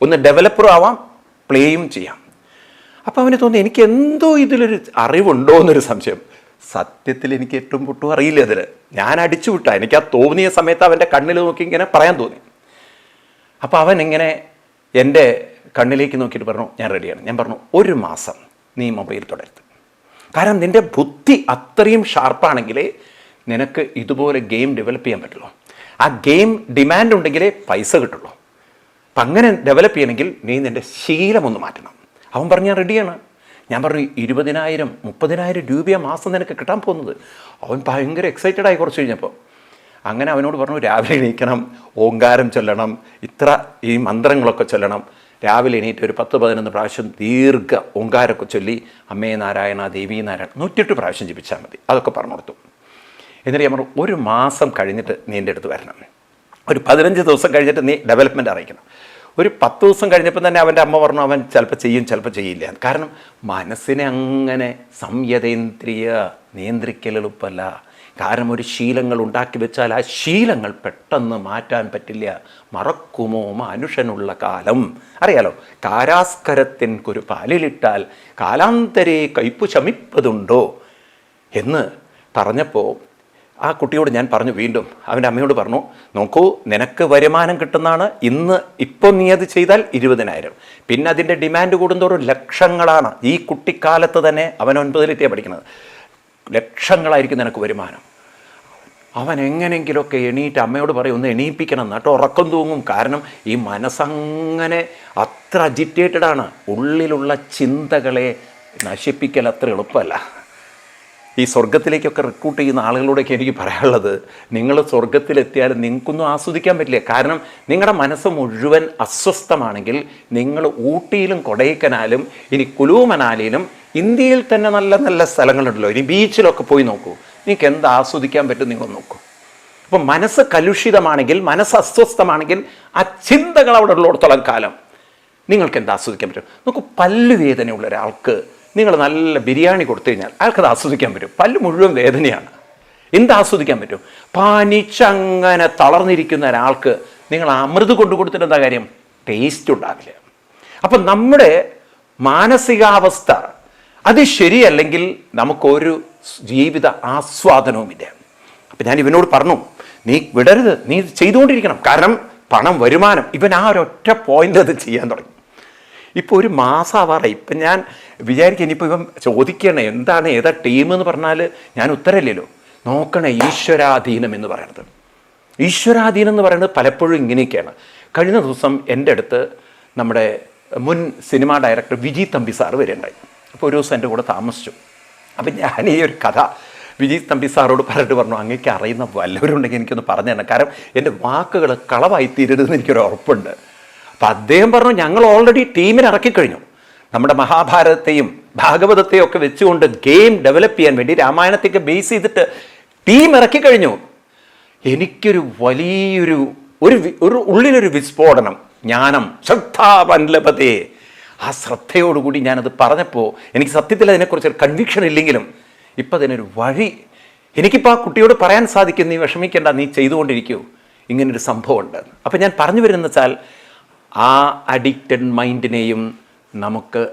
ഒന്ന് ഡെവലപ്പറും ആവാം പ്ലേയും ചെയ്യാം. അപ്പോൾ അവന് തോന്നി എനിക്ക് എന്തോ ഇതിലൊരു അറിവുണ്ടോ എന്നൊരു സംശയം. സത്യത്തിൽ എനിക്ക് ഏറ്റവും പൊട്ടും അറിയില്ല അതിൽ ഞാൻ അടിച്ചു വിട്ട. എനിക്ക് ആ തോന്നിയ സമയത്ത് അവന്റെ കണ്ണിൽ നോക്കി ഇങ്ങനെ പറയാൻ തോന്നി. അപ്പോൾ അവൻ ഇങ്ങനെ എന്റെ കണ്ണിലേക്ക് നോക്കിയിട്ട് പറഞ്ഞു ഞാൻ റെഡിയാണ് ഞാൻ പറഞ്ഞു ഒരു മാസം നീ മൊബൈൽ തുടരുത്. കാരണം നിന്റെ ബുദ്ധി അത്രയും ഷാർപ്പാണെങ്കിലേ നിനക്ക് ഇതുപോലെ ഗെയിം ഡെവലപ്പ് ചെയ്യാൻ പറ്റുള്ളൂ. ആ ഗെയിം ഡിമാൻഡ് ഉണ്ടെങ്കിലേ പൈസ കിട്ടുള്ളൂ. അപ്പം അങ്ങനെ ഡെവലപ്പ് ചെയ്യണമെങ്കിൽ നീ നിന്റെ ശീലം ഒന്ന് മാറ്റണം. അവൻ പറഞ്ഞു ഞാൻ റെഡിയാണ് ഞാൻ പറഞ്ഞു ഇരുപതിനായിരം മുപ്പതിനായിരം രൂപയാണ് മാസം നിനക്ക് കിട്ടാൻ പോകുന്നത്. അവൻ ഭയങ്കര എക്സൈറ്റഡ് ആയി കുറച്ച് കഴിഞ്ഞപ്പോൾ. അങ്ങനെ അവനോട് പറഞ്ഞു രാവിലെ എണീക്കണം ഓങ്കാരം ചൊല്ലണം ഇത്ര ഈ മന്ത്രങ്ങളൊക്കെ ചൊല്ലണം രാവിലെ എണീറ്റ് ഒരു പത്ത് പതിനൊന്ന് പ്രാവശ്യം ദീർഘ ഓങ്കാരൊക്കെ ചൊല്ലി അമ്മേ നാരായണ ദേവി നാരായണ നൂറ്റെട്ട് പ്രാവശ്യം ജപിച്ചാൽ മതി. അതൊക്കെ പറഞ്ഞു കൊടുത്തു. എന്നിട്ട് ഞാൻ പറഞ്ഞു ഒരു മാസം കഴിഞ്ഞിട്ട് നീ എന്റെ അടുത്ത് വരണം. ഒരു പതിനഞ്ച് ദിവസം കഴിഞ്ഞിട്ട് നീ ഡെവലപ്മെന്റ് അറിയിക്കണം. ഒരു പത്ത് ദിവസം കഴിഞ്ഞപ്പോൾ തന്നെ അവന്റെ അമ്മ പറഞ്ഞു അവൻ ചിലപ്പോൾ ചെയ്യും ചിലപ്പോൾ ചെയ്യില്ല. കാരണം മനസ്സിനെ അങ്ങനെ സംയതേന്ദ്രിയ നിയന്ത്രിക്കൽ എളുപ്പമല്ല. കാരണം ഒരു ശീലങ്ങൾ ഉണ്ടാക്കി വെച്ചാൽ ആ ശീലങ്ങൾ പെട്ടെന്ന് മാറ്റാൻ പറ്റില്ല. മറക്കുമോ മനുഷ്യനുള്ള കാലം? അറിയാലോ കാരാസ്കരത്തിൻ ഒരു പാലിലിട്ടാൽ കാലാന്തരെ കയ്പു ശമിപ്പതുണ്ടോ? എന്ന് പറഞ്ഞപ്പോൾ ആ കുട്ടിയോട് ഞാൻ പറഞ്ഞു വീണ്ടും അവന്റെ അമ്മയോട് പറഞ്ഞു നോക്കൂ നിനക്ക് വരുമാനം കിട്ടുന്നതാണ് ഇന്ന് ഇപ്പോൾ നീ അത് ചെയ്താൽ ഇരുപതിനായിരം. പിന്നെ അതിന്റെ ഡിമാൻഡ് കൂടുന്തോറും ലക്ഷങ്ങളാണ് ഈ കുട്ടിക്കാലത്ത് തന്നെ അവൻ ഒൻപതിലെത്തിയാണ് പഠിക്കുന്നത്. ലക്ഷങ്ങളായിരിക്കും നിനക്ക് വരുമാനം. അവൻ എങ്ങനെയെങ്കിലുമൊക്കെ എണീറ്റ് അമ്മയോട് പറയും ഒന്ന് എണീപ്പിക്കണം എന്നിട്ട് ഉറക്കം തൂങ്ങും. കാരണം ഈ മനസ്സങ്ങനെ അത്ര അജിറ്റേറ്റഡാണ് ഉള്ളിലുള്ള ചിന്തകളെ നശിപ്പിക്കൽ അത്ര എളുപ്പമല്ല. ഈ സ്വർഗത്തിലേക്കൊക്കെ റിക്രൂട്ട് ചെയ്യുന്ന ആളുകളോടൊക്കെ എനിക്ക് പറയാനുള്ളത് നിങ്ങൾ സ്വർഗത്തിലെത്തിയാൽ നിങ്ങൾക്കൊന്നും ആസ്വദിക്കാൻ പറ്റില്ല. കാരണം നിങ്ങളുടെ മനസ്സ് മുഴുവൻ അസ്വസ്ഥമാണെങ്കിൽ നിങ്ങൾ ഊട്ടിയിലും കൊടൈക്കനാലും ഇനി കുലു മനാലിയിലും ഇന്ത്യയിൽ തന്നെ നല്ല നല്ല സ്ഥലങ്ങളുണ്ടല്ലോ. ഇനി ബീച്ചിലൊക്കെ പോയി നോക്കൂ. നിങ്ങൾക്ക് എന്ത് ആസ്വദിക്കാൻ പറ്റും നിങ്ങൾ നോക്കൂ. അപ്പം മനസ്സ് കലുഷിതമാണെങ്കിൽ മനസ്സ് അസ്വസ്ഥമാണെങ്കിൽ ആ ചിന്തകൾ അവിടെ ഉള്ളിടത്തോളം കാലം നിങ്ങൾക്ക് എന്ത് ആസ്വദിക്കാൻ പറ്റും? നമുക്ക് പല്ലുവേദനയുള്ള ഒരാൾക്ക് നിങ്ങൾ നല്ല ബിരിയാണി കൊടുത്തു കഴിഞ്ഞാൽ അയാൾക്കത് ആസ്വദിക്കാൻ പറ്റും. പല്ല് മുഴുവൻ വേദനയാണ്. എന്ത് ആസ്വദിക്കാൻ പറ്റും? പാനിച്ചങ്ങനെ തളർന്നിരിക്കുന്ന ഒരാൾക്ക് നിങ്ങൾ അമൃത് കൊണ്ടു കൊടുത്തിട്ട് എന്താ കാര്യം? ടേസ്റ്റ് ഉണ്ടാവില്ല. അപ്പം നമ്മുടെ മാനസികാവസ്ഥ അത് ശരിയല്ലെങ്കിൽ നമുക്കൊരു ജീവിത ആസ്വാദനവുമില്ല. അപ്പം ഞാൻ ഇവനോട് പറഞ്ഞു നീ വിടരുത്. നീ ചെയ്തുകൊണ്ടിരിക്കണം. കാരണം പണം വരുമാനം ഇവൻ ആ ഒരൊറ്റ പോയിന്റ് അത് ചെയ്യാൻ തുടങ്ങി. ഇപ്പോൾ ഒരു മാസമാവാറായി ഇപ്പം ഞാൻ വിചാരിക്കുക ഇനിയിപ്പോൾ ഇവൻ ചോദിക്കണേ എന്താണ് ഏതാ ടീം എന്ന് പറഞ്ഞാൽ ഞാൻ ഉത്തരമില്ലല്ലോ നോക്കണേ ഈശ്വരാധീനം എന്ന് പറയുന്നത് ഈശ്വരാധീനം എന്ന് പറയുന്നത് പലപ്പോഴും ഇങ്ങനെയൊക്കെയാണ്. കഴിഞ്ഞ ദിവസം എന്റെ അടുത്ത് നമ്മുടെ മുൻ cinema director Viji Thampi sir വരെയുണ്ടായി അപ്പോൾ ഒരു ദിവസം എന്റെ കൂടെ താമസിച്ചു. അപ്പം ഞാൻ ഈ ഒരു കഥ വിജി തമ്പി സാറോട് പറഞ്ഞിട്ട് പറഞ്ഞു അങ്ങേക്ക് അറിയുന്ന വല്ലവരുണ്ടെങ്കിൽ എനിക്കൊന്ന് പറഞ്ഞു തരണം കാരണം എന്റെ വാക്കുകൾ കളവായി തീരരുതെന്ന് എനിക്കൊരു ഉറപ്പുണ്ട്. അപ്പം അദ്ദേഹം പറഞ്ഞു ഞങ്ങൾ ഓൾറെഡി ടീമിനെ ഇറക്കിക്കഴിഞ്ഞു. നമ്മുടെ മഹാഭാരതത്തെയും ഭാഗവതത്തെയും ഒക്കെ വെച്ചുകൊണ്ട് ഗെയിം ഡെവലപ്പ് ചെയ്യാൻ വേണ്ടി രാമായണത്തേക്ക് ബേസ് ചെയ്തിട്ട് ടീം ഇറക്കി കഴിഞ്ഞു എനിക്കൊരു വലിയൊരു ഒരു ഒരു ഉള്ളിലൊരു വിസ്ഫോടനം ജ്ഞാനം ശ്രദ്ധാവല്ലഭതേ ആ ശ്രദ്ധയോടുകൂടി ഞാനത് പറഞ്ഞപ്പോൾ എനിക്ക് സത്യത്തിൽ അതിനെക്കുറിച്ച് ഒരു കൺവിക്ഷൻ ഇല്ലെങ്കിലും ഇപ്പം അതിനൊരു വഴി എനിക്കിപ്പോൾ ആ കുട്ടിയോട് പറയാൻ സാധിക്കും നീ വിഷമിക്കേണ്ട നീ ചെയ്തുകൊണ്ടിരിക്കൂ. ഇങ്ങനൊരു സംഭവമുണ്ട്. അപ്പം ഞാൻ പറഞ്ഞു വരുന്നത് വെച്ചാൽ ആ അഡിക്റ്റഡ് മൈൻഡിനെയും നമുക്ക്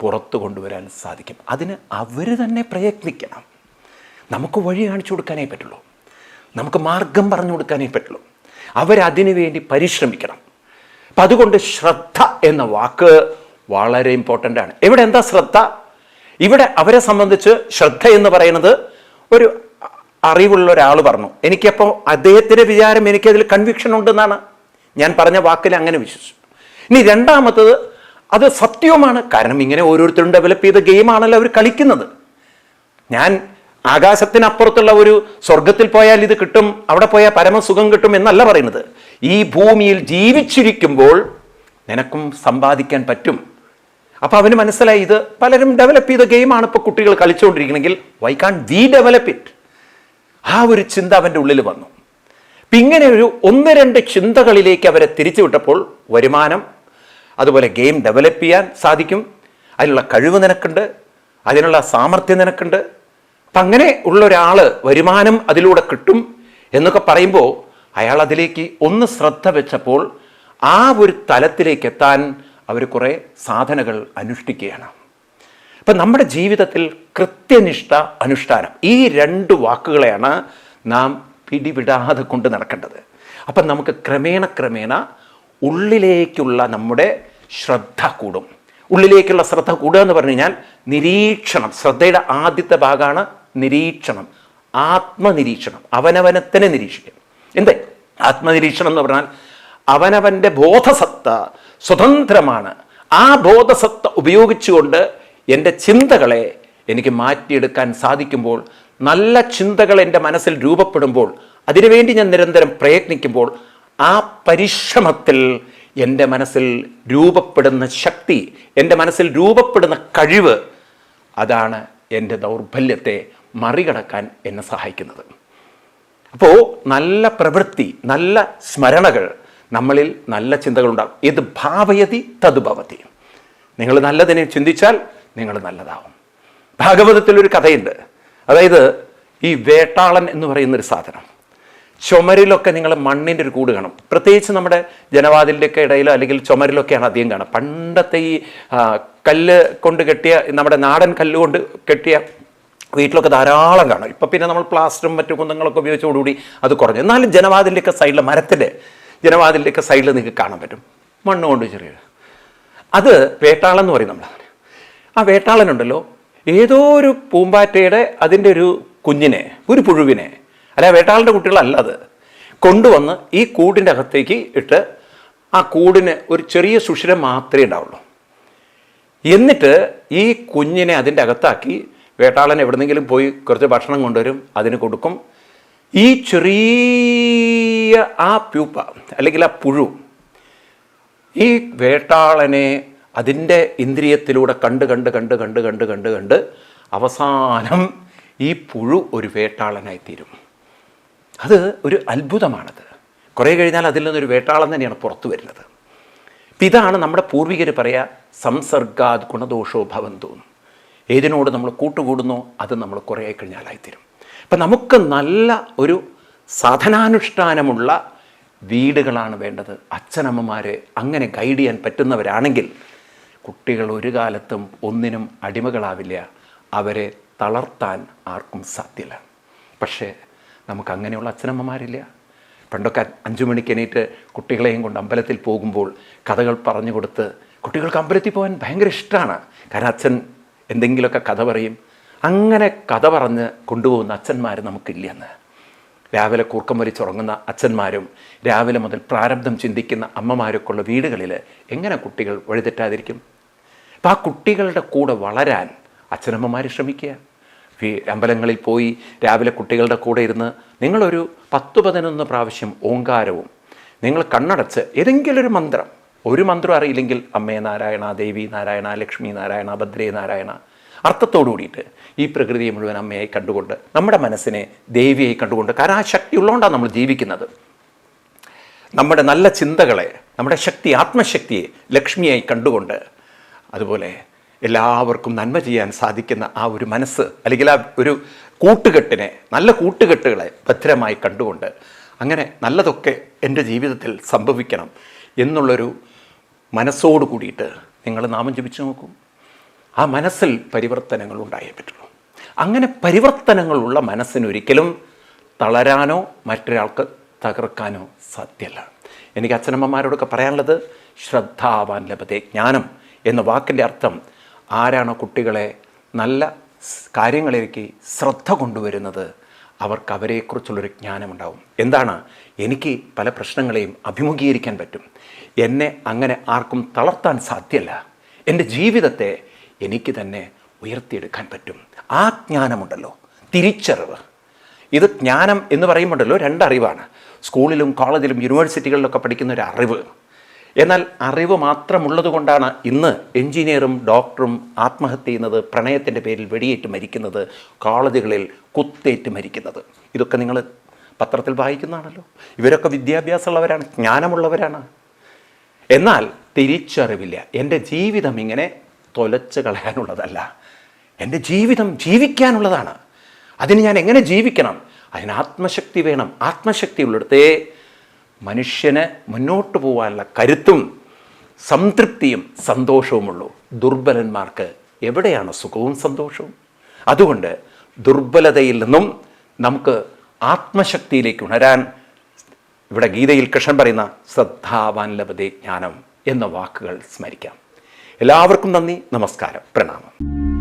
പുറത്തു കൊണ്ടുവരാൻ സാധിക്കും. അതിന് അവർ തന്നെ പ്രയത്നിക്കണം. നമുക്ക് വഴി കാണിച്ചു കൊടുക്കാനേ പറ്റുള്ളൂ. നമുക്ക് മാർഗം പറഞ്ഞു കൊടുക്കാനേ പറ്റുള്ളൂ. അവരതിനു വേണ്ടി പരിശ്രമിക്കണം. അപ്പം അതുകൊണ്ട് ശ്രദ്ധ എന്ന വാക്ക് വളരെ ഇമ്പോർട്ടന്റ് ആണ്. ഇവിടെ എന്താ ശ്രദ്ധ? ഇവിടെ അവരെ സംബന്ധിച്ച് ശ്രദ്ധ എന്ന് പറയുന്നത് ഒരു അറിവുള്ള ഒരാൾ പറഞ്ഞു. എനിക്കപ്പോൾ അദ്ദേഹത്തിന്റെ വിചാരം എനിക്കതിൽ കൺവിക്ഷൻ ഉണ്ടെന്നാണ്. ഞാൻ പറഞ്ഞ വാക്കിൽ അങ്ങനെ വിശ്വസിച്ചു. ഇനി രണ്ടാമത്തത് അത് സത്യവുമാണ്. കാരണം ഇങ്ങനെ ഓരോരുത്തരും ഡെവലപ്പ് ചെയ്ത ഗെയിമാണല്ലോ അവർ കളിക്കുന്നത്. ഞാൻ ആകാശത്തിനപ്പുറത്തുള്ള ഒരു സ്വർഗത്തിൽ പോയാൽ ഇത് കിട്ടും അവിടെ പോയാൽ പരമസുഖം കിട്ടും എന്നല്ല പറയുന്നത്. ഈ ഭൂമിയിൽ ജീവിച്ചിരിക്കുമ്പോൾ നിനക്കും സമ്പാദിക്കാൻ പറ്റും. അപ്പോൾ അവന് മനസ്സിലായി ഇത് പലരും ഡെവലപ്പ് ചെയ്ത ഗെയിമാണ് ഇപ്പോൾ കുട്ടികൾ കളിച്ചുകൊണ്ടിരിക്കണമെങ്കിൽ why can we develop it ആ ഒരു ചിന്ത അവന്റെ ഉള്ളിൽ വന്നു. ഇങ്ങനെ ഒരു ഒന്ന് രണ്ട് ചിന്തകളിലേക്ക് അവരെ തിരിച്ചുവിട്ടപ്പോൾ വരുമാനം അതുപോലെ ഗെയിം ഡെവലപ്പ് ചെയ്യാൻ സാധിക്കും. അതിനുള്ള കഴിവ് നിനക്കുണ്ട്. അതിനുള്ള സാമർഥ്യം നിനക്കുണ്ട്. അപ്പം അങ്ങനെ ഉള്ള ഒരാൾ വരുമാനം അതിലൂടെ കിട്ടും എന്നൊക്കെ പറയുമ്പോൾ അയാൾ അതിലേക്ക് ഒന്ന് ശ്രദ്ധ വെച്ചപ്പോൾ ആ ഒരു തലത്തിലേക്ക് എത്താൻ അവർ കുറേ സാധനകൾ അനുഷ്ഠിക്കുകയാണ്. അപ്പം നമ്മുടെ ജീവിതത്തിൽ കൃത്യനിഷ്ഠ അനുഷ്ഠാനം ഈ രണ്ട് വാക്കുകളെയാണ് നാം പിടിവിടാതെ കൊണ്ട് നടക്കേണ്ടത്. അപ്പം നമുക്ക് ക്രമേണ ക്രമേണ ഉള്ളിലേക്കുള്ള നമ്മുടെ ശ്രദ്ധ കൂടും. ഉള്ളിലേക്കുള്ള ശ്രദ്ധ കൂടുക എന്ന് പറഞ്ഞു കഴിഞ്ഞാൽ നിരീക്ഷണം ശ്രദ്ധയുടെ ആദ്യത്തെ ഭാഗമാണ് നിരീക്ഷണം. ആത്മനിരീക്ഷണം അവനവനത്തിനെ നിരീക്ഷിക്കുക എന്തേ? ആത്മനിരീക്ഷണം എന്ന് പറഞ്ഞാൽ അവനവന്റെ ബോധസത്ത സ്വതന്ത്രമാണ്. ആ ബോധസത്ത ഉപയോഗിച്ചുകൊണ്ട് എന്റെ ചിന്തകളെ എനിക്ക് മാറ്റിയെടുക്കാൻ സാധിക്കുമ്പോൾ നല്ല ചിന്തകൾ എന്റെ മനസ്സിൽ രൂപപ്പെടുമ്പോൾ അതിനുവേണ്ടി ഞാൻ നിരന്തരം പ്രയത്നിക്കുമ്പോൾ ആ പരിശ്രമത്തിൽ എന്റെ മനസ്സിൽ രൂപപ്പെടുന്ന ശക്തി എന്റെ മനസ്സിൽ രൂപപ്പെടുന്ന കഴിവ് അതാണ് എന്റെ ദൗർബല്യത്തെ മറികടക്കാൻ എന്നെ സഹായിക്കുന്നത്. അപ്പോൾ നല്ല പ്രവൃത്തി നല്ല സ്മരണകൾ നമ്മളിൽ നല്ല ചിന്തകളുണ്ടാകും. ഇത് ഭാവയതി തത് ഭവതി. നിങ്ങൾ നല്ലതിനെ ചിന്തിച്ചാൽ നിങ്ങൾ നല്ലതാവും. ഭാഗവതത്തിൽ ഒരു കഥയുണ്ട്. അതായത് ഈ വേട്ടാളൻ എന്ന് പറയുന്നൊരു സാധനം. ചുമരിലൊക്കെ നിങ്ങൾ മണ്ണിന്റെ ഒരു കൂട് കാണും. പ്രത്യേകിച്ച് നമ്മുടെ ജനവാതിലിന്റെയൊക്കെ ഇടയിലോ അല്ലെങ്കിൽ ചുമരിലൊക്കെയാണ് അധികം കാണുക. പണ്ടത്തെ ഈ കല്ല് കൊണ്ട് കെട്ടിയ നമ്മുടെ നാടൻ കല്ല് കൊണ്ട് കെട്ടിയ വീട്ടിലൊക്കെ ധാരാളം കാണും. ഇപ്പം പിന്നെ നമ്മൾ പ്ലാസ്റ്ററും മറ്റു കുന്നങ്ങളൊക്കെ ഉപയോഗിച്ചോടുകൂടി അത് കുറഞ്ഞു. എന്നാലും ജനവാതിലിന്റെയൊക്കെ സൈഡിൽ മരത്തിന്റെ ജനവാതിലിന്റെയൊക്കെ സൈഡിൽ നിങ്ങൾക്ക് കാണാൻ പറ്റും. മണ്ണ് കൊണ്ട് ചെറിയ അത് വേട്ടാളം എന്ന് പറയും നമ്മൾ ആ വേട്ടാളനുണ്ടല്ലോ. ഏതോ ഒരു പൂമ്പാറ്റയുടെ അതിന്റെ ഒരു കുഞ്ഞിനെ ഒരു പുഴുവിനെ അല്ല വേട്ടാളന്റെ കുട്ടികളല്ല അത്. കൊണ്ടുവന്ന് ഈ കൂടിന്റെ അകത്തേക്ക് ഇട്ട് ആ കൂടിന് ഒരു ചെറിയ സുഷിരം മാത്രമേ ഉണ്ടാവുള്ളൂ. എന്നിട്ട് ഈ കുഞ്ഞിനെ അതിന്റെ അകത്താക്കി വേട്ടാളൻ എവിടെന്നെങ്കിലും പോയി കുറച്ച് ഭക്ഷണം കൊണ്ടുവരും അതിന് കൊടുക്കും. ഈ ചെറിയ ആ പ്യൂപ്പ അല്ലെങ്കിൽ ആ പുഴു ഈ വേട്ടാളനെ അതിന്റെ ഇന്ദ്രിയത്തിലൂടെ കണ്ട് കണ്ട് കണ്ട് കണ്ട് കണ്ട് കണ്ട് കണ്ട് അവസാനം ഈ പുഴു ഒരു വേട്ടാളനായി തീരും. അത് ഒരു അത്ഭുതമാണത്. കുറേ കഴിഞ്ഞാൽ അതിൽ നിന്നൊരു വേട്ടാളം തന്നെയാണ് പുറത്തു വരുന്നത്. അപ്പം ഇതാണ് നമ്മുടെ പൂർവികർ പറയുക സംസർഗാത് ഗുണദോഷോ ഭവന്തു ഏതിനോട് നമ്മൾ കൂട്ടുകൂടുന്നോ അത് നമ്മൾ കുറേ കഴിഞ്ഞാലായിത്തീരും. അപ്പം നമുക്ക് നല്ല ഒരു സാധനാനുഷ്ഠാനമുള്ള വീടുകളാണ് വേണ്ടത്. അച്ഛനമ്മമാരെ അങ്ങനെ ഗൈഡ് ചെയ്യാൻ പറ്റുന്നവരാണെങ്കിൽ കുട്ടികൾ ഒരു കാലത്തും ഒന്നിനും അടിമകളാവില്ല. അവരെ തളർത്താൻ ആർക്കും സാധ്യല്ല. പക്ഷേ നമുക്ക് അങ്ങനെയുള്ള അച്ഛനമ്മമാരില്ല. പണ്ടൊക്കെ അഞ്ചു മണിക്ക് എണീറ്റ് കുട്ടികളെയും കൊണ്ട് അമ്പലത്തിൽ പോകുമ്പോൾ കഥകൾ പറഞ്ഞു കൊടുത്ത് കുട്ടികൾക്ക് അമ്പലത്തിൽ പോകാൻ ഭയങ്കര ഇഷ്ടമാണ് കാരണം അച്ഛൻ എന്തെങ്കിലുമൊക്കെ കഥ പറയും. അങ്ങനെ കഥ പറഞ്ഞ് കൊണ്ടുപോകുന്ന അച്ഛന്മാർ നമുക്കില്ലെന്ന്. രാവിലെ കൂർക്കം വലിച്ചുറങ്ങുന്ന അച്ഛന്മാരും രാവിലെ മുതൽ പ്രാരബ്ധം ചിന്തിക്കുന്ന അമ്മമാരൊക്കെ ഉള്ള വീടുകളിൽ എങ്ങനെ കുട്ടികൾ വഴിതെറ്റാതിരിക്കും? അപ്പോൾ ആ കുട്ടികളുടെ കൂടെ വളരാൻ അച്ഛനമ്മമാർ ശ്രമിക്കുക. അമ്പലങ്ങളിൽ പോയി രാവിലെ കുട്ടികളുടെ കൂടെ ഇരുന്ന് നിങ്ങളൊരു പത്ത് പതിനൊന്ന് പ്രാവശ്യം ഓങ്കാരവും നിങ്ങൾ കണ്ണടച്ച് ഏതെങ്കിലും ഒരു മന്ത്രം ഒരു മന്ത്രം അറിയില്ലെങ്കിൽ അമ്മേ നാരായണ ദേവി നാരായണ ലക്ഷ്മി നാരായണ ഭദ്രേ നാരായണ അർത്ഥത്തോടു കൂടിയിട്ട് ഈ പ്രകൃതിയെ മുഴുവൻ അമ്മയായി കണ്ടുകൊണ്ട് നമ്മുടെ മനസ്സിനെ ദേവിയായി കണ്ടുകൊണ്ട് കാരണം ആ ശക്തി ഉള്ളതുകൊണ്ടാണ് നമ്മൾ ജീവിക്കുന്നത്. നമ്മുടെ നല്ല ചിന്തകളെ നമ്മുടെ ശക്തി ആത്മശക്തിയെ ലക്ഷ്മിയായി കണ്ടുകൊണ്ട് അതുപോലെ എല്ലാവർക്കും നന്മ ചെയ്യാൻ സാധിക്കുന്ന ആ ഒരു മനസ്സ് അല്ലെങ്കിൽ ആ ഒരു കൂട്ടുകെട്ടിനെ നല്ല കൂട്ടുകെട്ടുകളെ ഭദ്രമായി കണ്ടുകൊണ്ട് അങ്ങനെ നല്ലതൊക്കെ എന്റെ ജീവിതത്തിൽ സംഭവിക്കണം എന്നുള്ളൊരു മനസ്സോട് കൂടിയിട്ട് നിങ്ങൾ നാമം ജപിച്ചു നോക്കൂ. ആ മനസ്സിൽ പരിവർത്തനങ്ങൾ ഉണ്ടായേ പറ്റുള്ളൂ. അങ്ങനെ പരിവർത്തനങ്ങളുള്ള മനസ്സിനൊരിക്കലും തളരാനോ മറ്റൊരാൾക്ക് തകർക്കാനോ സാധ്യമല്ല എനിക്ക് അച്ഛനമ്മമാരോടൊക്കെ പറയാനുള്ളത് ശ്രദ്ധാവാൻ ലഭത്തെ ജ്ഞാനം എന്ന വാക്കിന്റെ അർത്ഥം ആരാണോ കുട്ടികളെ നല്ല കാര്യങ്ങളിലേക്ക് ശ്രദ്ധ കൊണ്ടുവരുന്നത് അവർക്ക് അവരെക്കുറിച്ചുള്ളൊരു ജ്ഞാനമുണ്ടാവും. എന്താണ്? എനിക്ക് പല പ്രശ്നങ്ങളെയും അഭിമുഖീകരിക്കാൻ പറ്റും. എന്നെ അങ്ങനെ ആർക്കും തളർത്താൻ സാധ്യല്ല. എന്റെ ജീവിതത്തെ എനിക്ക് തന്നെ ഉയർത്തിയെടുക്കാൻ പറ്റും. ആ ജ്ഞാനമുണ്ടല്ലോ. തിരിച്ചറിവ്. ഇത് ജ്ഞാനം എന്ന് പറയുമ്പോണ്ടല്ലോ രണ്ടറിവാണ്. സ്കൂളിലും കോളേജിലും യൂണിവേഴ്സിറ്റികളിലൊക്കെ പഠിക്കുന്ന ഒരു അറിവ് എന്നാൽ അറിവ് മാത്രമുള്ളത് കൊണ്ടാണ് ഇന്ന് എഞ്ചിനീയറും ഡോക്ടറും ആത്മഹത്യ ചെയ്യുന്നത് പ്രണയത്തിന്റെ പേരിൽ വെടിയേറ്റ് മരിക്കുന്നത് കോളേജുകളിൽ കുത്തേറ്റ് മരിക്കുന്നത്. ഇതൊക്കെ നിങ്ങൾ പത്രത്തിൽ വായിക്കുന്നതാണല്ലോ. ഇവരൊക്കെ വിദ്യാഭ്യാസമുള്ളവരാണ് ജ്ഞാനമുള്ളവരാണ്. എന്നാൽ തിരിച്ചറിവില്ല. എന്റെ ജീവിതം ഇങ്ങനെ തൊലച്ച് കളയാനുള്ളതല്ല. എന്റെ ജീവിതം ജീവിക്കാനുള്ളതാണ്. അതിന് ഞാൻ എങ്ങനെ ജീവിക്കണം? അതിന് ആത്മശക്തി വേണം. ആത്മശക്തി ഉള്ളിടത്തേ മനുഷ്യന് മുന്നോട്ട് പോകാനുള്ള കരുത്തും സംതൃപ്തിയും സന്തോഷവുമുള്ളൂ. ദുർബലന്മാർക്ക് എവിടെയാണ് സുഖവും സന്തോഷവും? അതുകൊണ്ട് ദുർബലതയിൽ നിന്നും നമുക്ക് ആത്മശക്തിയിലേക്ക് ഉണരാൻ ഇവിടെ ഗീതയിൽ കൃഷ്ണൻ പറയുന്ന ശ്രദ്ധാവാൻ ലഭതേ ജ്ഞാനം എന്ന വാക്കുകൾ സ്മരിക്കാം. എല്ലാവർക്കും നന്ദി നമസ്കാരം പ്രണാമം.